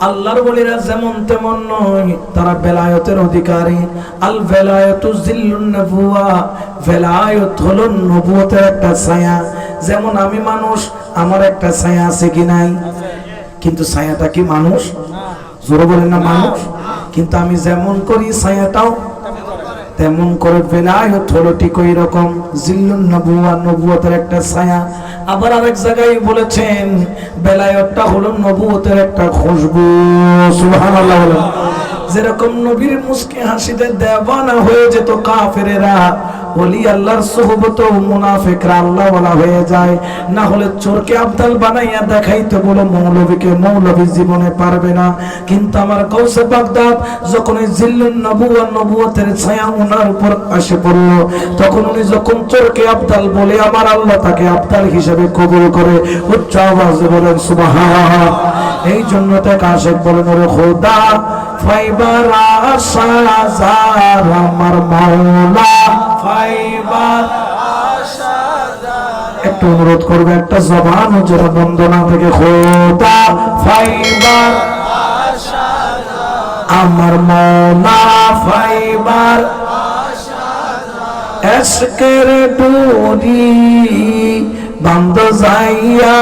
আল্লাহর বলিরা যেমন তেমন নয়, তারা বেলায়তের অধিকারী। আল বেলায়তু জিল্লুন নবুয়া, বেলায়ত হলো নবুয়তের একটা ছায়া। যেমন আমি মানুষ, আমার একটা ছায়া আছে কি নাই? কিন্তু ছায়াটা কি মানুষ? জোরে বলেন না, মানুষ। কিন্তু আমি যেমন করি, ছায়াটাও তেমন করে বেলায়ত হলো ঠিক ওই রকম। নবুয়া, নবুয়তের একটা ছায়া। আবার আরেক জায়গায় বলেছেন, বেলায়তটা হলো নবুয়তের একটা খুশবু। সুবহানাল্লাহ যেরকম নবীর মুসকে হাসিতে দেওয়ানা হয়ে যেত কাফেরেরা ওলি আল্লাহর সোহবত মুনাফিকরা আল্লাহ বলা হয়ে যায়। না হলে চোরকে আবদাল বানাইয়া দেখাইতে বলো, মৌলবীকে মৌলবী জীবনে পারবে না। কিন্তু আমার কৌসে বাগদাদ যখন এই জিল্লুন নবুয়া, নবুয়তের ছায়া ওনার উপর আসে পড়ল, তখন উনি যখন চোরকে আবদাল বলে, আমার আল্লাহ তাকে আবদাল হিসেবে কবুল করে, উচ্চ আওয়াজে বলেন সুবহান এই জন্য তাকে আশেক বলেন, ওরে খোদা, ফাইবার আশা আমার মাওলা একটু অনুরোধ করবে একটা জবান যারা বন্দনা থেকে খোদা ফাইবার আমার মৌলা ফাইবার এসকের ডোরি বান্দ যাইয়া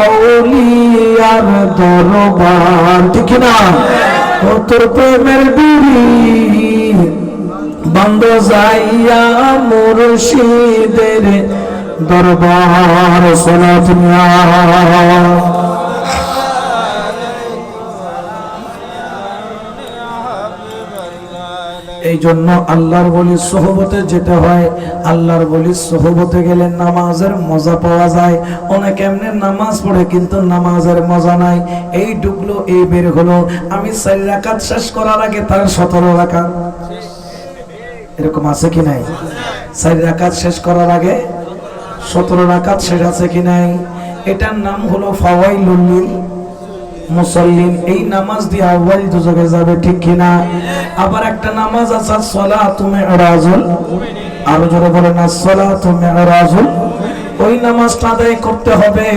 আউলিয়ার দরবার। ঠিক না তোর প্রেমের ডুরি বান্দ যাইয়া মুর্শিদের দরবার সলাত এই জন্য আল্লাহর বলি সহবতে যেতে হয়। আল্লাহর বলি সহবতে গেলে নামাজের মজা পাওয়া যায়। অনেক এমনি নামাজ পড়ে কিন্তু নামাজের মজা নাই। এই ডুবলো, এই বের হলো। আমি চারি রাকাত শেষ করার আগে তার সতেরো রাকাত। এরকম আছে কি নাই? চারি রাকাত শেষ করার আগে সতেরো রাকাত শেষ আছে কি নাই? এটার নাম হলো ফাওয়াইলুল মুসল্লিন এই নামাজ দিয়ে আউয়াল দুজকে যাবে ঠিক কিনা আবার একটা নামাজ আছে সলা তুমি রাজুল আরও জোরে বলেন তুমি মিরাজুল। ওই নামাজটা আদায় করতে হবে।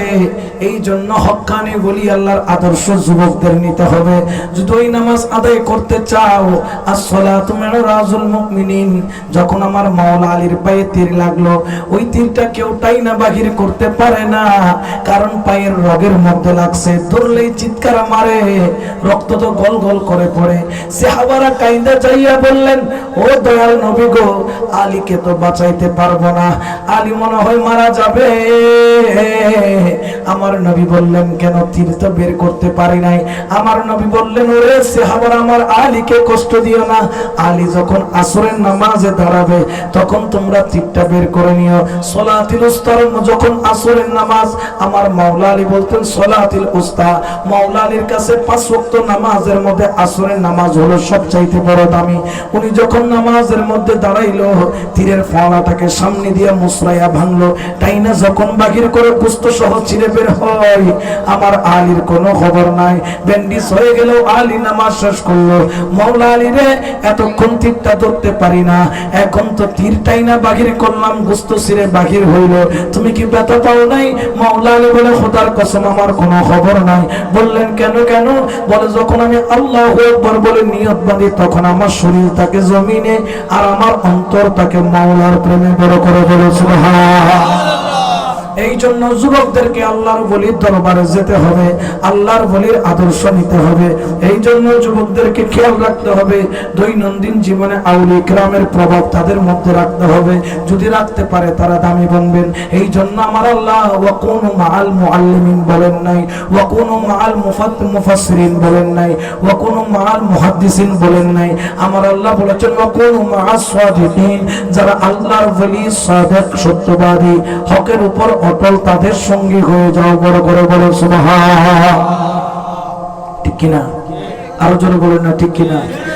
এই জন্য হক্কানি বলি আল্লাহর আদর্শ যুবকদের নিতে হবে। যদি ওই নামাজ আদায় করতে চাও, আসসালাতু মিরাজুল মুমিনিন, যখন আমার মাওলা আলীর পায়ে তীর লাগল, ওই তীরটা কেউ টাই না বাহির করতে পারে না, কারণ পায়ের রগের মধ্যে লাগছে। ধরলেই চিৎকার মারে, রক্ত তো গল গল করে পড়ে। সাহাবারা কাইন্দা যাইয়া বললেন, ও দয়াল নবী গো, আলীকে তো বাঁচাইতে পারব না। আলী মনে হয় মারা যাবে। আমার নবী বললেন, কেন তীর তো বের করতে পারি নাই? আমার নবী বললেন, ওরে সাহাবারা, আমার আলীকে কষ্ট দিও না। আলী যখন আসরের নামাজে দাঁড়াবে, তখন তোমরা তীরটা বের করে নিও। সলাতিল উস্তার যখন আসরের নামাজ, আমার মাওলা আলী বলতেন, সলাতিল উস্তা মাওলা আলীর কাছে পাঁচ ওয়াক্ত নামাজের মধ্যে আসরের নামাজ হলো সবচাইতে বড় দামি। উনি যখন নামাজের মধ্যে দাঁড়াইলো, তীরের ফাওয়াটাকে সামনে দিয়ে মুসরাইয়া ভাঙলো। তাই না, যখন বাহির করে পুস্ত সহ ছিঁড়ে বের হয়, আমার আলীর কোনো খবর নাই। ব্যান্ডিস হয়ে গেল, আলী নামাজ শেষ করল। মাওলা আলী রে, এতক্ষণ তীরটা ধরতে পারি না। এখন তো তীরটাই না বাহির করলাম গুস্ত ছিঁড়ে বাহির হইল। তুমি কি ব্যথা পাও নাই? মাওলা আলী বলে, খোদার কসম, আমার কোনো খবর নাই। বললেন, কেন কেন? বলে, যখন আমি আল্লাহ একবার বলে নিয়ত বাঁধি, তখন আমার শরীর তাকে জমিনে আর আমার অন্তর তাকে মাওলার প্রেমে বড় করে বলেছিল এই জন্য যুবকদেরকে আল্লাহর বলির দরবারে যেতে হবে, আল্লাহর বলির আদর্শ নিতে হবে। এই জন্য যুবকদেরকে খেয়াল রাখতে হবে, দৈনন্দিন জীবনে আউলি গ্রামের প্রভাব তাদের মধ্যে রাখতে হবে। যদি রাখতে পারে, তারা দামি বনবেন। এই জন্য আমার আল্লাহ ওয়াকুন মাআল মুআল্লিমিন বলেন নাই, ওয়াকুন মাআল মুফাত মুফাসসিরিন বলেন নাই, ওয়াকুন মাআল মুহাদ্দিসিন বলেন নাই। আমার আল্লাহ বলেছেন, ওয়াকুন মাআস সাদিকিন, যারা আল্লাহর ওলি সাদিক সত্যবাদী, হকের উপর অটল তাদের সঙ্গী হয়ে যাও, বড় করে বলো, সুবহান। ঠিক কিনা? আরও জোরে বলেন না, ঠিক কিনা?